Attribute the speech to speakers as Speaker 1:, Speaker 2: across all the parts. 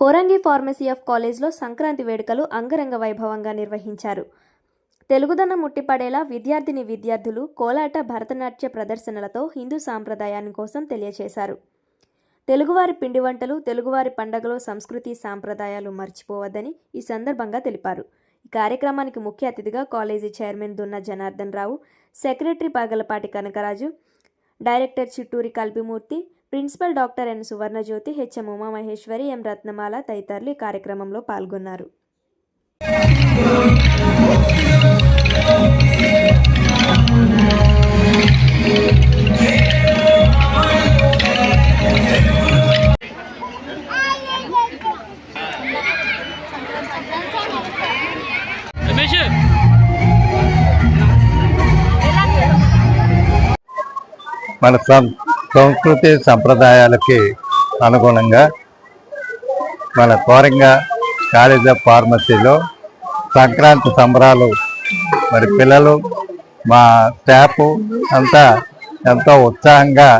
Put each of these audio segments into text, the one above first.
Speaker 1: Korangi pharmacy of కాలేజ్లో సంక్రాంతి వేడుకలు అంగరంగ వైభవంగా నిర్వహించారు. తెలుగుదనం ముట్టిపడేలా విద్యార్థిని విద్యార్థులు కోలాట భరతనాట్య ప్రదర్శనలతో హిందూ సాంప్రదాయాన్ని కోసం తెలియచేశారు. తెలుగువారి పిండి వంటలు తెలుగువారి పండగలు సంస్కృతి సాంప్రదాయాలు మర్చిపోవద్దని ఈ సందర్భంగా తెలిపారు. ఈ కార్యక్రమానికి ముఖ్య అతిథిగా college chairman Dunna Janardhan Rao secretary Pagalapati Kanakaraju director Chitturi Kalpimurthy principal doctor N Suvarnajyothi HM Umamaheswari M Ratnamala తదితరులు ఈ కార్యక్రమంలో పాల్గొన్నారు.
Speaker 2: మన సంస్కృతి సంప్రదాయాలకి అనుగుణంగా మన కోరంగ కాలేజ్ ఆఫ్ ఫార్మసీలో సంక్రాంతి సంబరాలు మరి పిల్లలు మా స్టాఫ్ అంతా ఎంతో ఉత్సాహంగా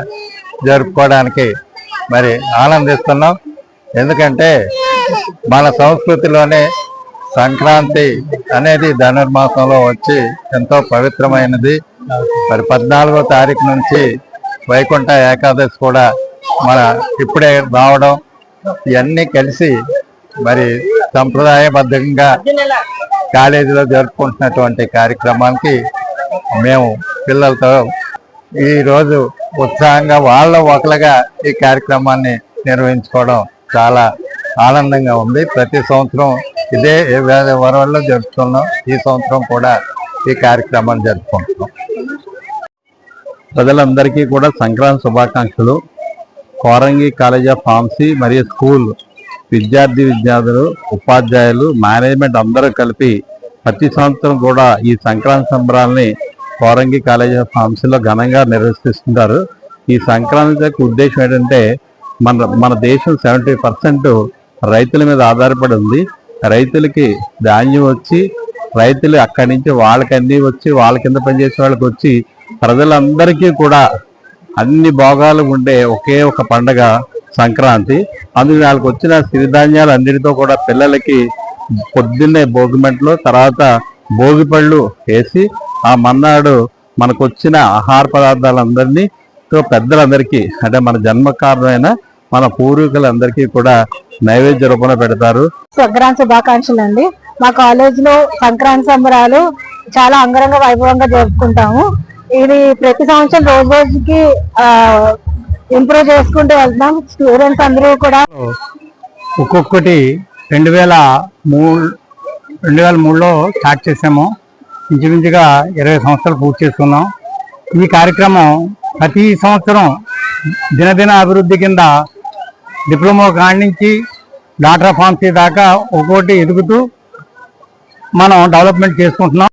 Speaker 2: జరుపుకోవడానికి మరి ఆనందిస్తున్నాం. ఎందుకంటే మన సంస్కృతిలోనే సంక్రాంతి అనేది ధనుర్మాసంలో వచ్చి ఎంతో పవిత్రమైనది. మరి పద్నాలుగో తారీఖు నుంచి వైకుంఠ ఏకాదశి కూడా మన ఇప్పుడే రావడం ఇవన్నీ కలిసి మరి సంప్రదాయబద్ధంగా కాలేజీలో జరుపుకుంటున్నటువంటి కార్యక్రమానికి మేము పిల్లలతో ఈరోజు ఉత్సాహంగా వాళ్ళ ఒకలుగా ఈ కార్యక్రమాన్ని నిర్వహించుకోవడం చాలా ఆనందంగా ఉంది. ప్రతి సంవత్సరం ఇదే వరవల్లో జరుపుతున్నాం. ఈ సంవత్సరం కూడా ఈ కార్యక్రమాన్ని జరుపుకుంటున్నాం.
Speaker 3: ప్రజలందరికీ కూడా సంక్రాంతి శుభాకాంక్షలు. కోరంగి కాలేజ్ ఆఫ్ ఫార్మసీ మరియు స్కూల్ విద్యార్థి విద్యార్థులు ఉపాధ్యాయులు మేనేజ్మెంట్ అందరూ కలిపి ప్రతి సంవత్సరం కూడా ఈ సంక్రాంతి సంబరాల్ని కోరంగి కాలేజ్ ఆఫ్ ఫార్మసీలో ఘనంగా నిర్వహిస్తుంటారు. ఈ సంక్రాంతి యొక్క ఉద్దేశం ఏంటంటే మన మన దేశం సెవెంటీ పర్సెంట్ రైతుల మీద ఆధారపడి ఉంది. రైతులకి ధాన్యం వచ్చి రైతులు అక్కడి నుంచి వాళ్ళకి అన్ని వచ్చి వాళ్ళ కింద పనిచేసే వాళ్ళకి వచ్చి ప్రజలందరికీ కూడా అన్ని భోగాలు ఉండే ఒకే ఒక పండగ సంక్రాంతి. అందుకు వాళ్ళకి వచ్చిన సిరిధాన్యాలు అన్నిటితో కూడా పిల్లలకి పొద్దున్నే భోగిమంటలు తర్వాత భోగి పళ్ళు వేసి ఆ మన్నాడు మనకు వచ్చిన ఆహార పదార్థాలందరినీ తో పెద్దలందరికీ అంటే మన జన్మకారణమైన మన పూర్వీకులందరికీ కూడా నైవేద్య రూపంలో పెడతారు.
Speaker 4: సంక్రాంతి శుభాకాంక్షలు అండి మా కాలేజీలో సంక్రాంతి సంబరాలు చాలా అంగరంగ వైభవంగా జరుపుకుంటాము. ఇది ప్రతి సంవత్సరం రోజు రోజుకి ఇంప్రూవ్ చేసుకుంటూ వెళ్తున్నాం స్టూడెంట్స్ అందరూ కూడా
Speaker 5: ఒక్కొక్కటి రెండు వేల మూడు రెండు వేల మూడులో స్టార్ట్ చేసాము. ఇంచుమించుగా ఇరవై సంవత్సరాలు పూర్తి చేసుకున్నాం. ఈ కార్యక్రమం ప్రతి సంవత్సరం దినదిన అభివృద్ధి కింద డిప్లొమా కాడి నుంచి డాక్టర్ ఫార్మసీ దాకా ఒక్కొక్కటి ఎదుగుతూ మనం డెవలప్మెంట్ చేసుకుంటున్నాం.